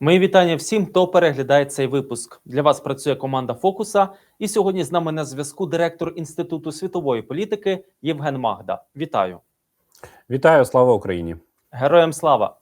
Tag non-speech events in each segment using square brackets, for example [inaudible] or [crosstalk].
Мої вітання всім, хто переглядає цей випуск. Для вас працює команда Фокуса. І сьогодні з нами на зв'язку директор Інституту світової політики Євген Магда. Вітаю, Вітаю, слава Україні! героям слава!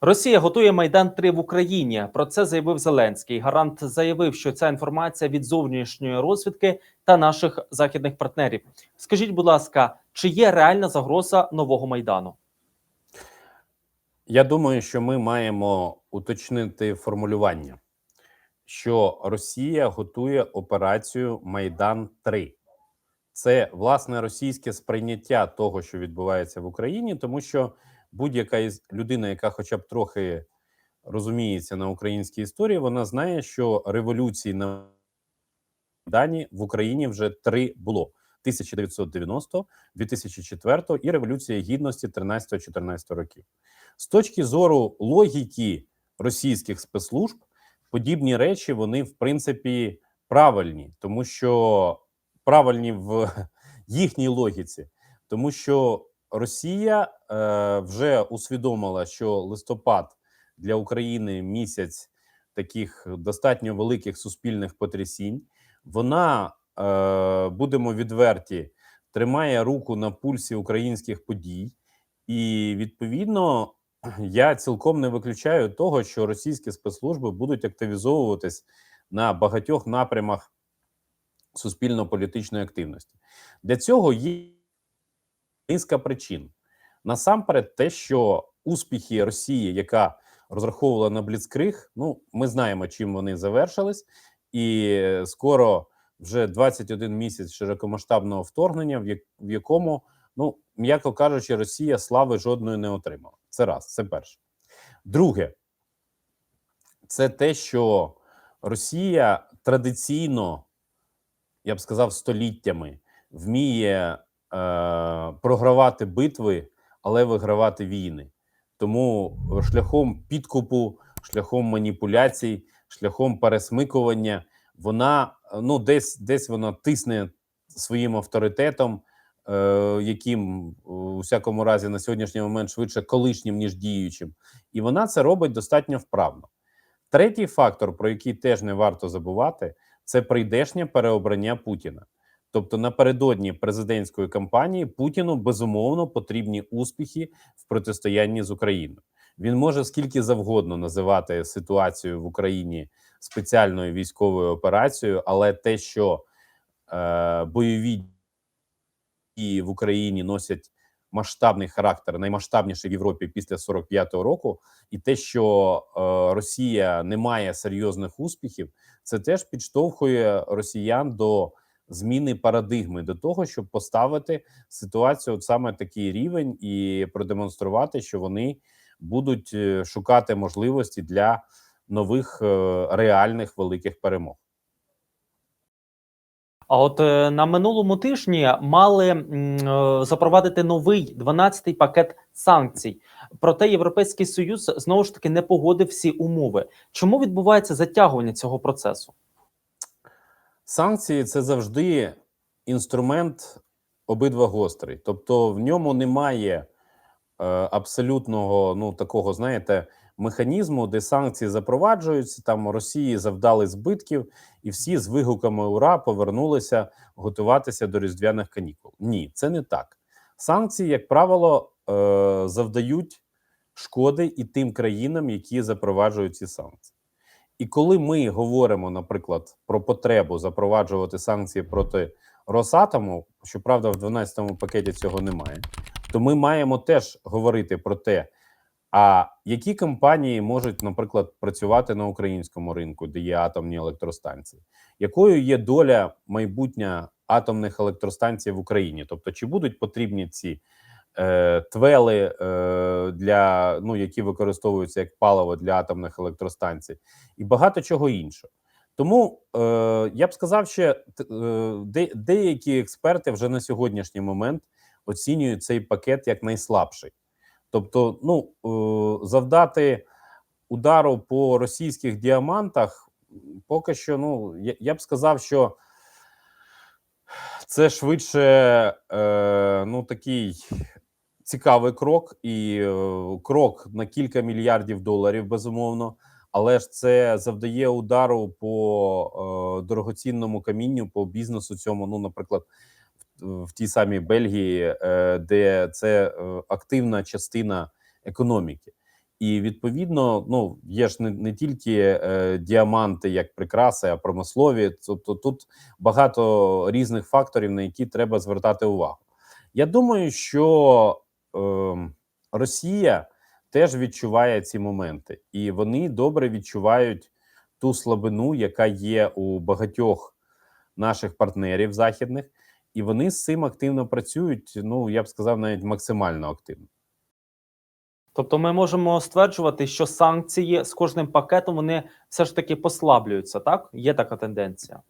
Росія готує майдан 3 в Україні. Про це заявив Зеленський. Гарант заявив, що ця інформація від зовнішньої розвідки та наших західних партнерів. Скажіть, будь ласка, чи є реальна загроза нового майдану? Я думаю, що ми маємо уточнити формулювання, що Росія готує операцію Майдан 3 Це власне російське сприйняття того, що відбувається в Україні, тому що будь-яка із людина, яка, хоча б трохи розуміється на українській історії, вона знає, що революції на Майдані в Україні вже три було: 1990, 2004 і Революція Гідності 13-14 років. З точки зору логіки російських спецслужб, подібні речі вони в принципі правильні, тому що правильні в [laughs] їхній логіці, тому що Росія е, вже усвідомила, що листопад для України місяць таких достатньо великих суспільних потрясінь. Вона будемо відверті, тримає руку на пульсі українських подій, і відповідно [clears throat] я цілком не виключаю того, що російські спецслужби будуть активізовуватись на багатьох напрямах суспільно-політичної активності. Для цього є низка причин. Насамперед, те, що успіхи Росії, яка розраховувала на Бліцкриг, ну ми знаємо, чим вони завершились, і скоро вже 21 місяць широкомасштабного вторгнення, в, якому, ну м'яко кажучи, Росія слави жодної не отримала. Це раз, це перше. Друге, це те, що Росія традиційно, я б сказав, століттями вміє е, програвати битви, але вигравати війни. Тому шляхом підкупу, шляхом маніпуляцій, шляхом пересмикування, вона ну десь десь вона тисне своїм авторитетом, е, яким у всякому разі на сьогоднішній момент швидше колишнім ніж діючим, і вона це робить достатньо вправно. Третій фактор, про який теж не варто забувати, це прийдешнє переобрання Путіна. Тобто напередодні президентської кампанії Путіну безумовно потрібні успіхи в протистоянні з Україною. Він може скільки завгодно називати ситуацію в Україні спеціальною військовою операцією, але те, що е, бойові дії в Україні носять масштабний характер, наймасштабніший в Європі після 45-го року, і те, що е, Росія не має серйозних успіхів, це теж підштовхує росіян до зміни парадигми до того, щоб поставити ситуацію от саме такий рівень і продемонструвати, що вони будуть е, шукати можливості для нових е, реальних великих перемог. А от е, на минулому тижні мали е, запровадити новий 12-й пакет санкцій. Проте Європейський Союз знову ж таки не погодив всі умови. Чому відбувається затягування цього процесу? Санкції це завжди інструмент обидва гострий, тобто в ньому немає е, абсолютного ну такого, знаєте, механізму, де санкції запроваджуються. Там Росії завдали збитків, і всі з вигуками ура повернулися готуватися до різдвяних канікул. Ні, це не так. Санкції, як правило, е, завдають шкоди і тим країнам, які запроваджують ці санкції. І коли ми говоримо, наприклад, про потребу запроваджувати санкції проти Росатому, щоправда, в 12-му пакеті цього немає, то ми маємо теж говорити про те, а які компанії можуть, наприклад, працювати на українському ринку, де є атомні електростанції, якою є доля майбутня атомних електростанцій в Україні? Тобто, чи будуть потрібні ці е, твели е, для ну які використовуються як паливо для атомних електростанцій, і багато чого іншого. Тому е, я б сказав, що е, де, деякі експерти вже на сьогоднішній момент оцінюють цей пакет як найслабший. Тобто, ну е, завдати удару по російських діамантах, поки що, ну я, б сказав, що це швидше е, ну такий цікавий крок, і е, крок на кілька мільярдів доларів, безумовно. але ж це завдає удару по е, дорогоцінному камінню, по бізнесу цьому. Ну, наприклад, в, тій самій Бельгії, е, де це е, активна частина економіки. І відповідно, ну є ж не, не тільки е, діаманти як прикраси, а промислові. Тобто тут багато різних факторів, на які треба звертати увагу. Я думаю, що е, Росія теж відчуває ці моменти, і вони добре відчувають ту слабину, яка є у багатьох наших партнерів західних, і вони з цим активно працюють. Ну я б сказав, навіть максимально активно. Тобто, ми можемо стверджувати, що санкції з кожним пакетом вони все ж таки послаблюються. Так, є така тенденція.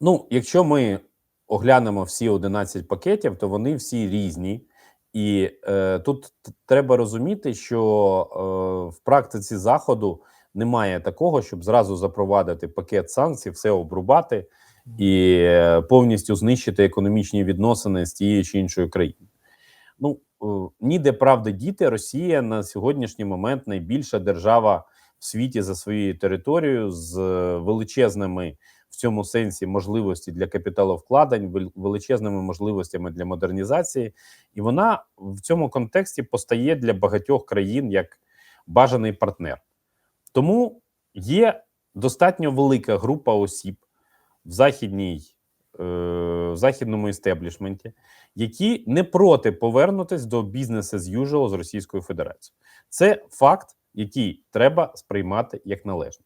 Ну, якщо ми оглянемо всі 11 пакетів, то вони всі різні, і е, тут треба розуміти, що е, в практиці заходу немає такого, щоб зразу запровадити пакет санкцій, все обрубати і повністю знищити економічні відносини з тією чи іншою країною. Ну е, ніде правди діти. Росія на сьогоднішній момент найбільша держава в світі за своєю територією з е, величезними в цьому сенсі можливості для капіталовкладень, величезними можливостями для модернізації, і вона в цьому контексті постає для багатьох країн як бажаний партнер. Тому є достатньо велика група осіб в західній, е, в західному істеблішменті, які не проти повернутись до бізнесу з usual з Російською Федерацією. Це факт, який треба сприймати як належне.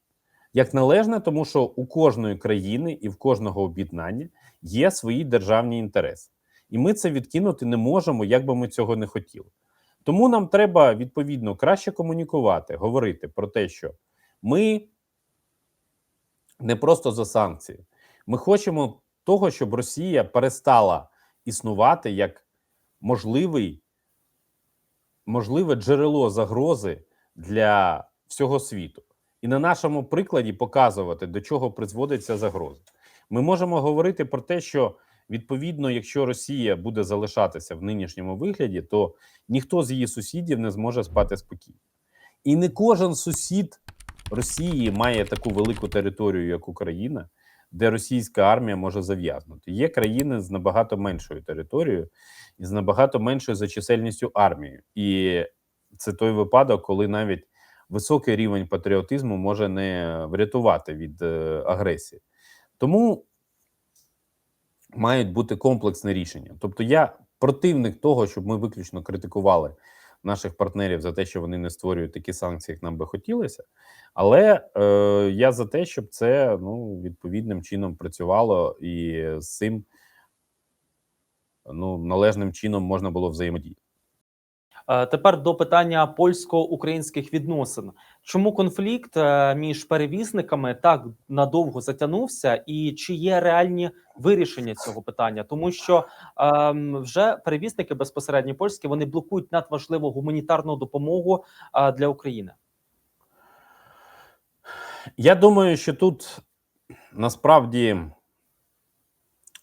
Як належне, тому що у кожної країни і в кожного об'єднання є свої державні інтереси, і ми це відкинути не можемо, як би ми цього не хотіли. Тому нам треба відповідно краще комунікувати, говорити про те, що ми не просто за санкції, ми хочемо того, щоб Росія перестала існувати як можливий, можливе джерело загрози для всього світу, і на нашому прикладі показувати, до чого призводить ця загроза. Ми можемо говорити про те, що відповідно, якщо Росія буде залишатися в нинішньому вигляді, то ніхто з її сусідів не зможе спати спокійно. І не кожен сусід Росії має таку велику територію, як Україна, де російська армія може зав'язнути. Є країни з набагато меншою територією і з набагато меншою за чисельністю армією. І це той випадок, коли навіть високий рівень патріотизму може не врятувати від е, агресії. Тому мають бути комплексне рішення. Тобто, я противник того, щоб ми виключно критикували наших партнерів за те, що вони не створюють такі санкції, як нам би хотілося. Але е, я за те, щоб це ну відповідним чином працювало, і з цим ну належним чином можна було взаємодіяти. Е, Тепер до питання польсько-українських відносин. Чому конфлікт е, між перевізниками так надовго затягнувся, і чи є реальні вирішення цього питання? Тому що ем, вже перевізники безпосередньо польські вони блокують надважливу гуманітарну допомогу е, для України. Я думаю, що тут насправді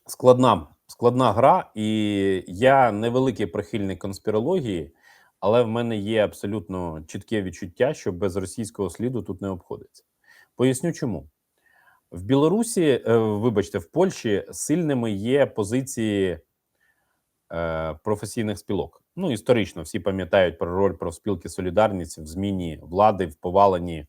складна, складна гра, і я невеликий прихильник конспірології, але в мене є абсолютно чітке відчуття, що без російського сліду тут не обходиться. Поясню чому. В Білорусі, е, вибачте, в Польщі сильними є позиції е, професійних спілок. Ну, історично всі пам'ятають про роль профспілки Солідарність в зміні влади, в поваленні,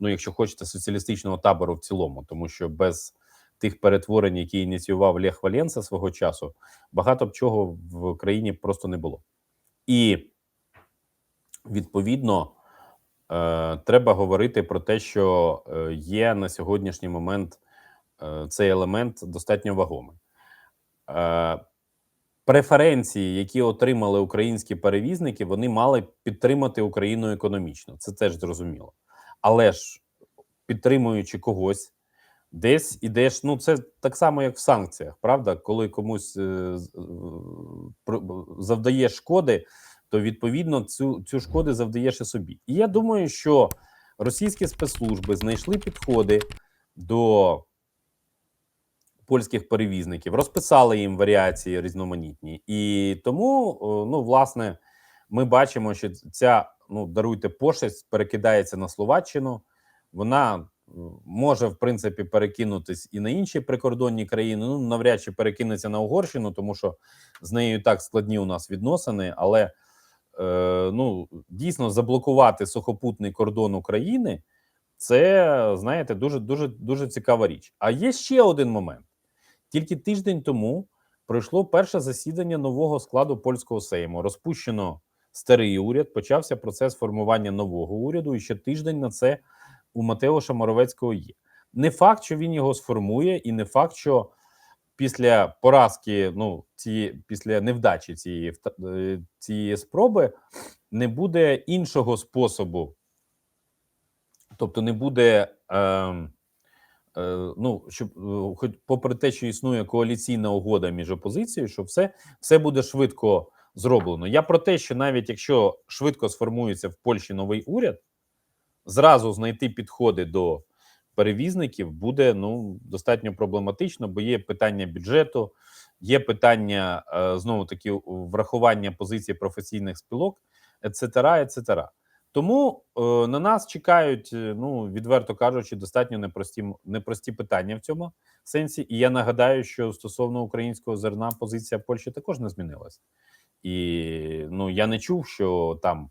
ну, якщо хочете, соціалістичного табору в цілому, тому що без тих перетворень, які ініціював Лех Валенса свого часу, багато б чого в країні просто не було. І відповідно е, треба говорити про те, що е, є на сьогоднішній момент е, цей елемент достатньо вагомий. Преференції, які отримали українські перевізники, вони мали підтримати Україну економічно. Це теж зрозуміло. Але ж підтримуючи когось, десь ідеш. Ну, це так само, як в санкціях, правда? Коли комусь завдає шкоди, то відповідно цю, цю шкоди завдаєш і собі. І я думаю, що російські спецслужби знайшли підходи до польських перевізників, розписали їм варіації різноманітні, і тому, ну, власне, ми бачимо, що ця ну даруйте пошесть перекидається на Словаччину, вона може в принципі перекинутись і на інші прикордонні країни. Ну навряд чи перекинеться на Угорщину, тому що з нею так складні у нас відносини. Але ну дійсно заблокувати сухопутний кордон України це знаєте дуже дуже дуже цікава річ. А є ще один момент: тільки тиждень тому пройшло перше засідання нового складу польського сейму. Розпущено старий уряд, почався процес формування нового уряду, і ще тиждень на це у Матеуша Моровецького є. Не факт, що він його сформує, і не факт, що після поразки, ну ці після невдачі цієї е, цієї спроби не буде іншого способу, тобто не буде. Е, е, ну, щоб е, хоч попри те, що існує коаліційна угода між опозицією, що все, все буде швидко зроблено. Я про те, що навіть якщо швидко сформується в Польщі новий уряд, зразу знайти підходи до перевізників буде ну достатньо проблематично, бо є питання бюджету, є питання е, знову таки врахування позиції професійних спілок, ецетера, ецетера. Тому е, на нас чекають, е, ну відверто кажучи, достатньо непрості непрості питання в цьому сенсі. І я нагадаю, що стосовно українського зерна позиція Польщі також не змінилась. І ну я не чув, що там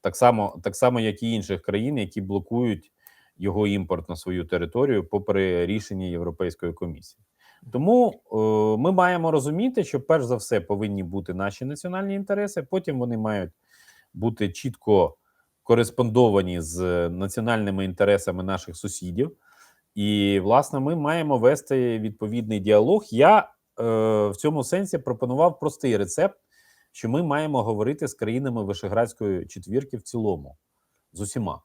так само, так само, як і інших країн, які блокують його імпорт на свою територію, попри рішення Європейської комісії. Тому е, ми маємо розуміти, що перш за все повинні бути наші національні інтереси. Потім вони мають бути чітко кореспондовані з національними інтересами наших сусідів. І, власне, ми маємо вести відповідний діалог. Я е, в цьому сенсі пропонував простий рецепт, що ми маємо говорити з країнами Вишеградської четвірки в цілому, з усіма.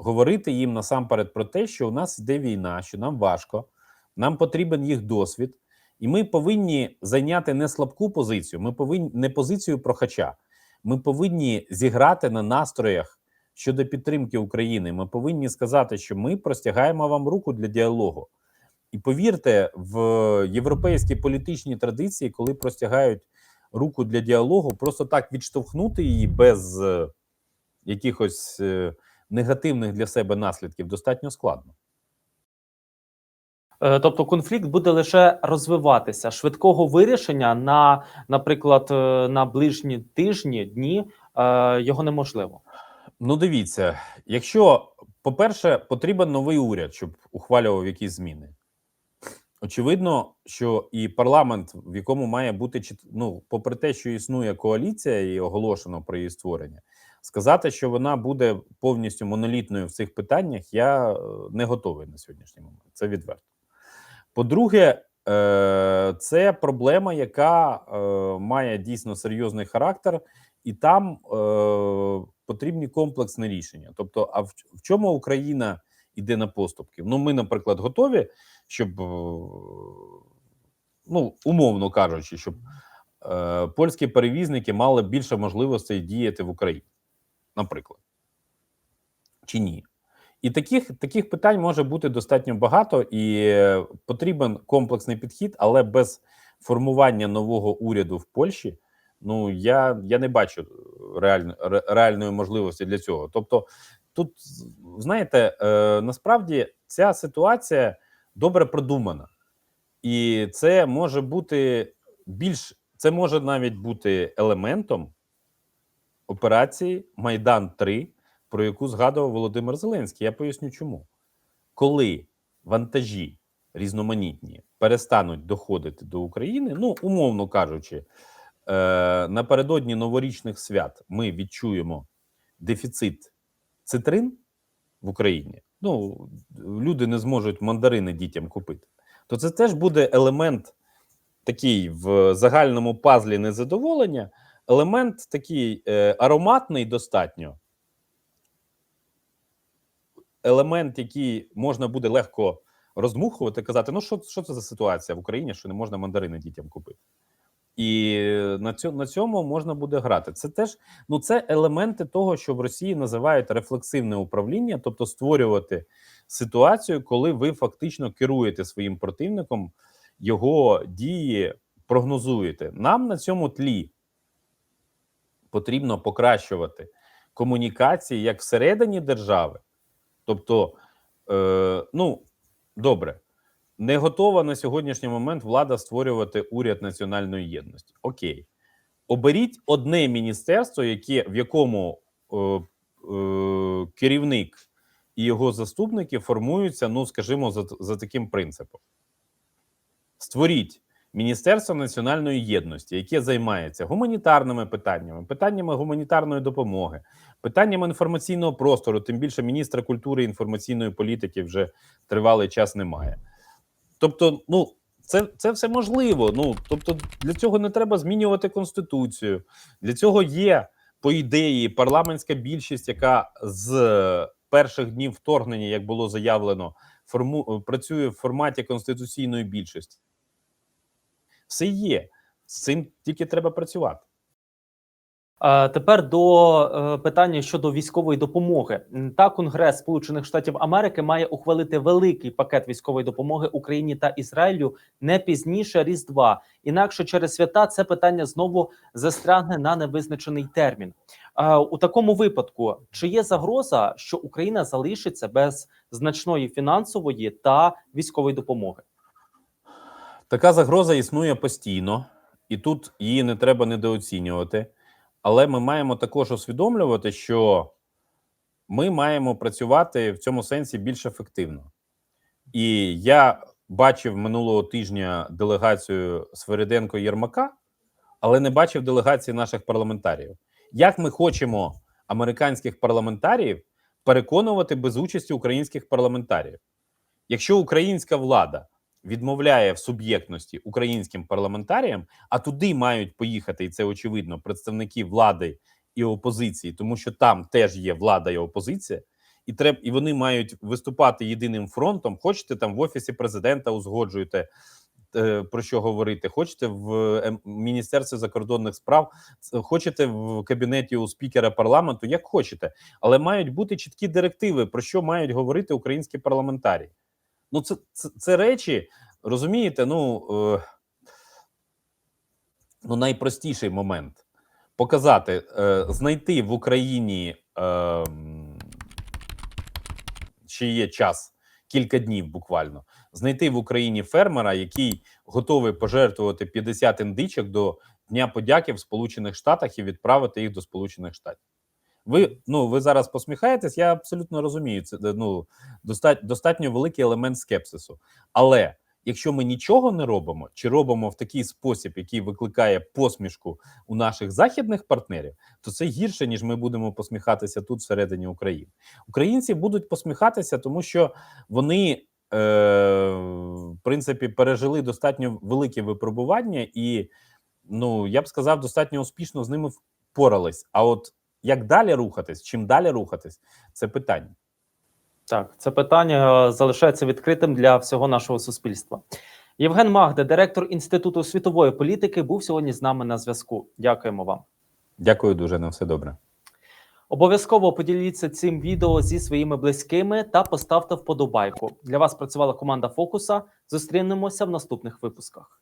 Говорити їм насамперед про те, що у нас йде війна, що нам важко, нам потрібен їх досвід, і ми повинні зайняти не слабку позицію, ми повинні не позицію прохача. Ми повинні зіграти на настроях щодо підтримки України. Ми повинні сказати, що ми простягаємо вам руку для діалогу. І повірте, в європейській політичній традиції, коли простягають руку для діалогу, просто так відштовхнути її без е, якихось е, негативних для себе наслідків достатньо складно. Е, Тобто конфлікт буде лише розвиватися. Швидкого вирішення на, наприклад, е, на ближні тижні, дні е, його неможливо. Ну, дивіться, якщо, по-перше, потрібен новий уряд, щоб ухвалював якісь зміни. Очевидно, що і парламент, в якому має бути ну, попри те, що існує коаліція і оголошено про її створення, сказати, що вона буде повністю монолітною в цих питаннях, я е, не готовий на сьогоднішній момент. Це відверто. По-друге, е, це проблема, яка е, має дійсно серйозний характер, і там потрібні комплексні рішення. Тобто, а в, чому Україна йде на поступки? Ну, ми, наприклад, готові, щоб ну, умовно кажучи, щоб польські перевізники мали більше можливостей діяти в Україні, наприклад, чи ні? І таких, таких питань може бути достатньо багато, і е, потрібен комплексний підхід, але без формування нового уряду в Польщі. Ну я, я не бачу реально, ре- реальної можливості для цього. Тобто, тут знаєте, е, насправді ця ситуація добре продумана, і це може бути більш це може навіть бути елементом операції Майдан 3 про яку згадував Володимир Зеленський. Я поясню, чому. Коли вантажі різноманітні перестануть доходити до України, ну, умовно кажучи, е, напередодні новорічних свят ми відчуємо дефіцит цитрин в Україні. Ну, люди не зможуть мандарини дітям купити. То це теж буде елемент такий в загальному пазлі незадоволення, елемент такий е, ароматний достатньо елемент, який можна буде легко роздмухувати, казати: ну що, що це за ситуація в Україні, що не можна мандарини дітям купити. І на цьому, на цьому можна буде грати. Це теж ну це елементи того, що в Росії називають рефлексивне управління, тобто створювати ситуацію, коли ви фактично керуєте своїм противником, його дії прогнозуєте. Нам на цьому тлі потрібно покращувати комунікації як всередині держави, тобто Е, ну, добре, не готова на сьогоднішній момент влада створювати уряд національної єдності. Окей, оберіть одне міністерство, яке, в якому е, е, керівник і його заступники формуються, ну, скажімо, за, за таким принципом. Створіть Міністерство національної єдності, яке займається гуманітарними питаннями, питаннями гуманітарної допомоги, питаннями інформаційного простору, тим більше міністра культури і інформаційної політики вже тривалий час немає. Тобто, ну це, це все можливо. Ну тобто, для цього не треба змінювати конституцію. Для цього є по ідеї парламентська більшість, яка з перших днів вторгнення, як було заявлено, форму працює в форматі конституційної більшості. Все є. З цим тільки треба працювати. Тепер до е, питання щодо військової допомоги. Та Конгрес Сполучених Штатів Америки має ухвалити великий пакет військової допомоги Україні та Ізраїлю не пізніше Різдва. Інакше через свята це питання знову застрягне на невизначений термін. У такому випадку чи є загроза, що Україна залишиться без значної фінансової та військової допомоги? Така загроза існує постійно, і тут її не треба недооцінювати. Але ми маємо також усвідомлювати, що ми маємо працювати в цьому сенсі більш ефективно. І я бачив минулого тижня делегацію Свериденко Єрмака, але не бачив делегації наших парламентарів. Як ми хочемо американських парламентарів переконувати без участі українських парламентарів? Якщо українська влада відмовляє в суб'єктності українським парламентаріям, а туди мають поїхати, і це очевидно, представники влади і опозиції, тому що там теж є влада і опозиція, і треба, і вони мають виступати єдиним фронтом. Хочете там в офісі президента узгоджуєте. е, Про що говорити? Хочете в ем, Міністерстві закордонних справ, хочете в кабінеті у спікера парламенту, як хочете, але мають бути чіткі директиви, про що мають говорити українські парламентарі. Ну, це, це, це речі, розумієте, ну, е, ну найпростіший момент показати, е, знайти в Україні е, ще є час, кілька днів буквально, знайти в Україні фермера, який готовий пожертвувати 50 індичок до Дня подяки в Сполучених Штатах і відправити їх до Сполучених Штатів. Ви ну ви зараз посміхаєтесь, я абсолютно розумію. Це ну достатньо, достатньо великий елемент скепсису. Але якщо ми нічого не робимо, чи робимо в такий спосіб, який викликає посмішку у наших західних партнерів, то це гірше ніж ми будемо посміхатися тут всередині України. Українці будуть посміхатися, тому що вони. Е, в принципі, пережили достатньо велике випробування, і ну я б сказав, достатньо успішно з ними впорались. А от як далі рухатись, чим далі рухатись, це питання. Так, це питання е, залишається відкритим для всього нашого суспільства. Євген Магде, директор Інституту світової політики, був сьогодні з нами на зв'язку. Дякуємо вам. Дякую дуже на все добре. Обов'язково поділіться цим відео зі своїми близькими та поставте вподобайку. Для вас працювала команда Фокуса. Зустрінемося в наступних випусках.